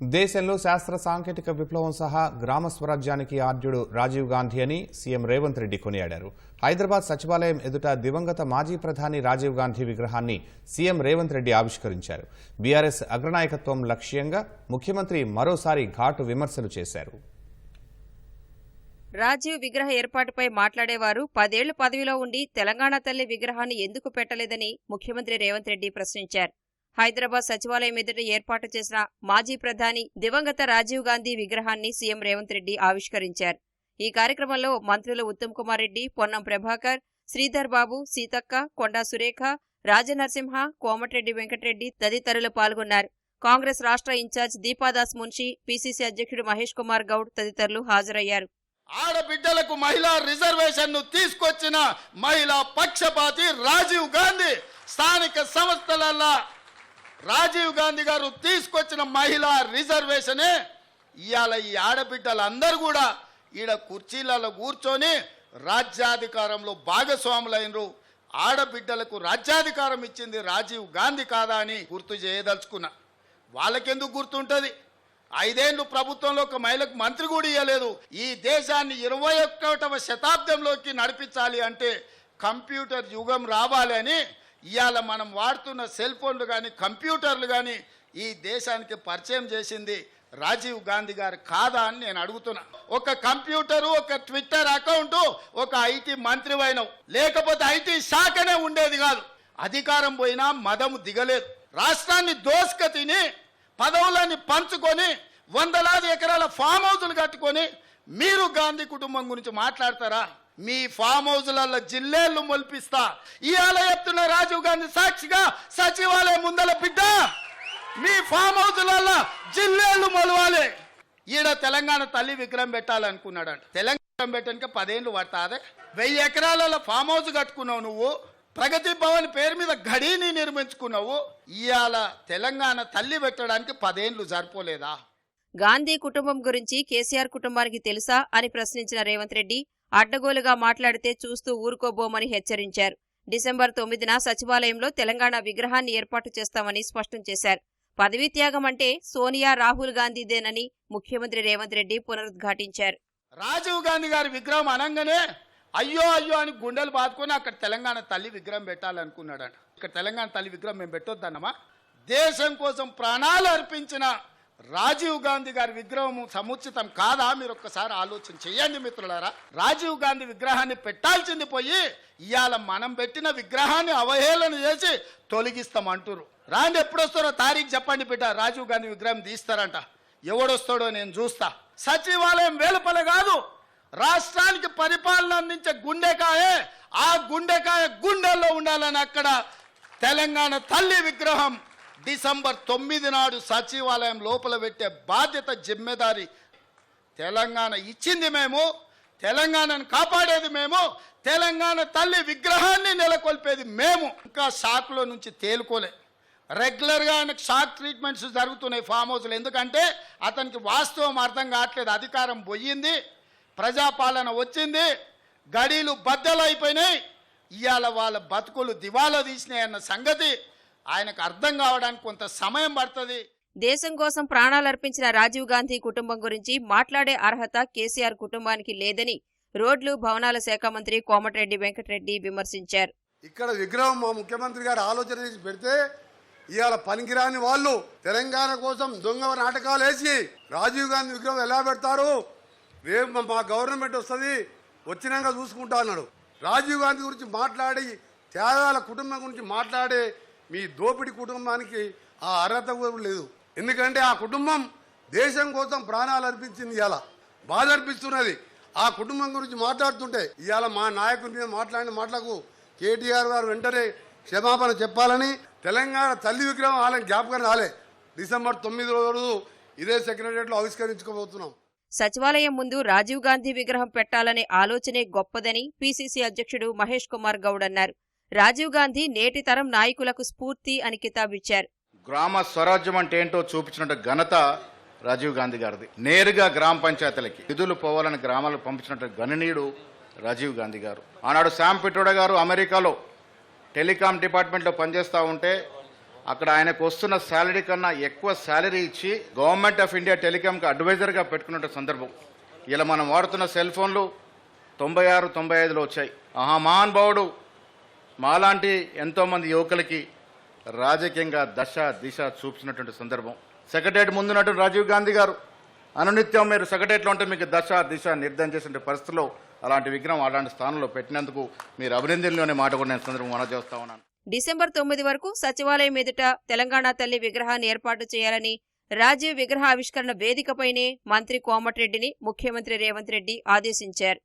దేశంలో శాస్త్ర సాంకేతిక విప్లవం సహా గ్రామ స్వరాజ్యానికి ఆర్యుడు రాజీవ్ గాంధీ అని సీఎం రేవంత్ రెడ్డి కొనియాడారు. హైదరాబాద్ సచివాలయం ఎదుట దివంగత మాజీ ప్రధాని రాజీవ్ గాంధీ విగ్రహాన్ని సీఎం రేవంత్ రెడ్డి ఆవిష్కరించారు. బీఆర్ఎస్ అగ్రనాయకత్వం లక్ష్యంగా ముఖ్యమంత్రి మరోసారి ఘాటు విమర్శలు చేశారు. రాజీవ్ విగ్రహ ఏర్పాటుపై మాట్లాడేవారు పదేళ్ళు పదవిలో ఉండి తెలంగాణ తల్లి విగ్రహాన్ని ఎందుకు పెట్టలేదని ముఖ్యమంత్రి రేవంత్ రెడ్డి ప్రశ్నించారు. హైదరాబాద్ సచివాలయం ఎదుట ఏర్పాటు చేసిన మాజీ ప్రధాని దివంగత రాజీవ్ గాంధీ విగ్రహాన్ని సీఎం రేవంత్ రెడ్డి ఆవిష్కరించారు. ఈ కార్యక్రమంలో మంత్రులు ఉత్తమ్ కుమార్ రెడ్డి పొన్నం ప్రభాకర్ శ్రీధర్ బాబు సీతక్క కొండా సురేఖ రాజనరసింహ కోమటిరెడ్డి వెంకటరెడ్డి తదితరులు పాల్గొన్నారు. కాంగ్రెస్ రాష్ట్ర ఇన్ఛార్జ్ దీపాదాస్ మున్షి పిసిసి అధ్యక్షుడు మహేష్ కుమార్ గౌడ్ తదితరులు హాజరయ్యారు. ఆడబిడ్డలకు మహిళా రిజర్వేషన్ను తీసుకొచ్చిన మహిళా పక్షపాతి రాజీవ్ గాంధీ స్థానిక సంస్థల రాజీవ్ గాంధీ గారు తీసుకొచ్చిన మహిళా రిజర్వేషనే ఇవాళ ఈ ఆడబిడ్డలందరూ కూడా ఈడ కుర్చీలలో కూర్చొని రాజ్యాధికారంలో భాగస్వాములైనరు. ఆడబిడ్డలకు రాజ్యాధికారం ఇచ్చింది రాజీవ్ గాంధీ కాదా అని గుర్తు చేయదలుచుకున్నా. వాళ్ళకెందుకు గుర్తుంటుంది? ఐదేళ్ళు ప్రభుత్వంలో ఒక మహిళకు మంత్రి కూడా ఇవ్వలేదు ఈ దేశాన్ని ఇరవై ఒక్కటవ శతాబ్దంలోకి నడిపించాలి అంటే కంప్యూటర్ యుగం రావాలి అని ఇవాళ మనం వాడుతున్న సెల్ ఫోన్లు కానీ కంప్యూటర్లు కానీ ఈ దేశానికి పరిచయం చేసింది రాజీవ్ గాంధీ గారు కాదా అని నేను అడుగుతున్నా. ఒక కంప్యూటరు ఒక ట్విట్టర్ అకౌంట్ ఒక ఐటీ మంత్రి అయినవు లేకపోతే ఐటీ శాఖనే ఉండేది కాదు. అధికారం పోయినా మదము దిగలేదు. రాష్ట్రాన్ని దోసుక తిని పదవులని పంచుకొని వందలాది ఎకరాల ఫామ్ హౌజులు కట్టుకొని మీరు గాంధీ కుటుంబం గురించి మాట్లాడతారా? మీ ఫామ్ హౌజ్లలో జిల్లేళ్ళు మొలిపిస్తా. ఇవాళ చెప్తున్న రాజీవ్ గాంధీ సాక్షిగా సచివాలయం ముందల బిడ్డ. మీ ఫామ్ హౌజ్లలో జిల్లేళ్ళు మొలవాలి. ఈడ తెలంగాణ తల్లి విగ్రహం పెట్టాలనుకున్నాడంట. తెలంగాణ పెట్టడానికి పదేళ్ళు పడతాదే? వెయ్యి ఎకరాలలో ఫామ్ హౌస్ కట్టుకున్నావు నువ్వు. ప్రగతి భవన్ పేరు మీద గడిని నిర్మించుకున్నావు. ఇవాళ తెలంగాణ తల్లి పెట్టడానికి పదేళ్ళు సరిపోలేదా? గాంధీ కుటుంబం గురించి కేసీఆర్ కుటుంబానికి తెలుసా అని ప్రశ్నించిన రేవంత్ రెడ్డి అడ్డగోలుగా మాట్లాడితే చూస్తూ ఊరుకోబోమని హెచ్చరించారు. డిసెంబర్ తొమ్మిదిన సచివాలయంలో తెలంగాణ విగ్రహాన్ని ఏర్పాటు చేస్తామని స్పష్టం చేశారు. పదవీ త్యాగం అంటే సోనియా రాహుల్ గాంధీదేనని ముఖ్యమంత్రి రేవంత్ రెడ్డి పునరుద్ఘాటించారు. రాజీవ్ గాంధీ గారి విగ్రహం అనగానే అయ్యో అయ్యో అని గుండెలు బాదుకొని అక్కడ తెలంగాణ తల్లి విగ్రహం పెట్టాలనుకున్నాడట. ఇక్కడ తెలంగాణ తల్లి విగ్రహం మేము పెట్టొద్దన్నమా? దేశం కోసం ప్రాణాలు అర్పించిన రాజీవ్ గాంధీ గారి విగ్రహం సముచితం కాదా? మీరు ఒక్కసారి ఆలోచన చేయండి మిత్రులారా. రాజీవ్ గాంధీ విగ్రహాన్ని పెట్టాల్సింది పోయి ఇవాళ మనం పెట్టిన విగ్రహాన్ని అవహేళన చేసి తొలగిస్తాం అంటురు రాండి ఎప్పుడొస్తారో తారీఖు చెప్పండి బిడ్డ. రాజీవ్ గాంధీ విగ్రహం తీస్తారంట. ఎవడొస్తాడో నేను చూస్తా. సచివాలయం వేలుపల కాదు రాష్ట్రానికి పరిపాలన అందించే గుండెకాయే ఆ గుండెకాయ గుండెల్లో ఉండాలని అక్కడ తెలంగాణ తల్లి విగ్రహం డిసెంబర్ తొమ్మిది నాడు సచివాలయం లోపల పెట్టే బాధ్యత జిమ్మెదారి తెలంగాణ ఇచ్చింది మేము తెలంగాణను కాపాడేది మేము తెలంగాణ తల్లి విగ్రహాన్ని నెలకొల్పేది మేము. ఇంకా షాక్లో నుంచి తేలుకోలే. రెగ్యులర్గా ఆయనకు షాక్ ట్రీట్మెంట్స్ జరుగుతున్నాయి ఫామ్ హౌస్లు. ఎందుకంటే అతనికి వాస్తవం అర్థం కావట్లేదు. అధికారం పోయింది ప్రజాపాలన వచ్చింది గడీలు బద్దలైపోయినాయి. ఇవాళ వాళ్ళ బతుకులు దివాలా తీసినాయన్న సంగతి ఆయనకు అర్థం కావడానికి కొంత సమయం పడుతుంది. దేశం కోసం ప్రాణాలర్పించిన రాజీవ్ గాంధీ కుటుంబం గురించి మాట్లాడే అర్హత కేసీఆర్ కుటుంబానికి లేదని రోడ్లు భవనాల శాఖ మంత్రి కోమటిరెడ్డి వెంకటరెడ్డి విమర్శించారు. ఇక్కడ విగ్రహం మా ముఖ్యమంత్రి గారు ఆలోచన చేసి పెడితే ఇవాళ పనికిరాని వాళ్ళు తెలంగాణ కోసం దొంగ నాటకాలు వేసి రాజీవ్ గాంధీ విగ్రహం ఎలా పెడతారు? రేపు మా- మా గవర్నమెంట్ వస్తుంది వచ్చినాక చూసుకుంటా అన్నాడు. రాజీవ్ గాంధీ గురించి మాట్లాడి త్యాగాల కుటుంబం గురించి మాట్లాడే మీ దోపిడి కుటుంబానికి ఆ అర్హత కూడా లేదు. ఎందుకంటే ఆ కుటుంబం దేశం కోసం ప్రాణాలు అర్పించింది ఇవాళ బాధ అర్పిస్తున్నది ఆ కుటుంబం గురించి మాట్లాడుతుంటే ఇవాళ మా నాయకుడి మీద మాట్లాడిన మాటలకు కేటీఆర్ గారు వెంటనే క్షమాపణ చెప్పాలని తెలంగాణ తల్లి విగ్రహం వాళ్ళని జ్ఞాపకం రాలే. డిసెంబర్ తొమ్మిది రోజు ఇదే సెక్రటరియట్లో ఆవిష్కరించుకోబోతున్నాం. సచివాలయం ముందు రాజీవ్ గాంధీ విగ్రహం పెట్టాలనే ఆలోచనే గొప్పదని పీసీసీ అధ్యక్షుడు మహేష్ కుమార్ గౌడ్ అన్నారు. రాజీవ్ గాంధీ నేటి తరం నాయకులకు స్ఫూర్తి అని కితాబిచ్చారు. గ్రామ స్వరాజ్యం అంటే ఏంటో చూపించిన ఘనత రాజీవ్ గాంధీ గారిది. నేరుగా గ్రామ పంచాయతీలకి నిధులు పోవాలని గ్రామాలకు పంపించినట్టు గణనీయుడు రాజీవ్ గాంధీ గారు. ఆనాడు శామ్ పిట్రోడా గారు అమెరికాలో టెలికాం డిపార్ట్మెంట్లో పనిచేస్తూ ఉంటే అక్కడ ఆయనకు వస్తున్న శాలరీ కన్నా ఎక్కువ శాలరీ ఇచ్చి గవర్నమెంట్ ఆఫ్ ఇండియా టెలికాంకి అడ్వైజర్గా పెట్టుకున్న సందర్భం. ఇలా మనం వాడుతున్న సెల్ ఫోన్లు తొంభై ఆరు తొంభై ఐదులో వచ్చాయి. ఆహా మహానుభావుడు మాలాంటి ఎంతోమంది యువకులకి రాజకీయంగా దశ దిశ చూపించినటువంటి సందర్భం. సెగటేట్ ముందు నటుడు రాజీవ్ గాంధీ గారు అనునిత్యం మీరు సెక్రటరేట్లో ఉంటే మీకు దశ దిశ నిర్ధారణ చేసిన పరిస్థితుల్లో అలాంటి విగ్రహం అలాంటి స్థానంలో పెట్టినందుకు మీరు అభినందనలోనే మాట కూడా నేను సందర్భం మనం చేస్తా ఉన్నాను. డిసెంబర్ తొమ్మిది వరకు సచివాలయం ఎదుట తెలంగాణ తల్లి విగ్రహాన్ని ఏర్పాటు చేయాలని రాజీవ్ విగ్రహ ఆవిష్కరణ వేదికపైనే మంత్రి కోమటిరెడ్డిని ముఖ్యమంత్రి రేవంత్ రెడ్డి ఆదేశించారు.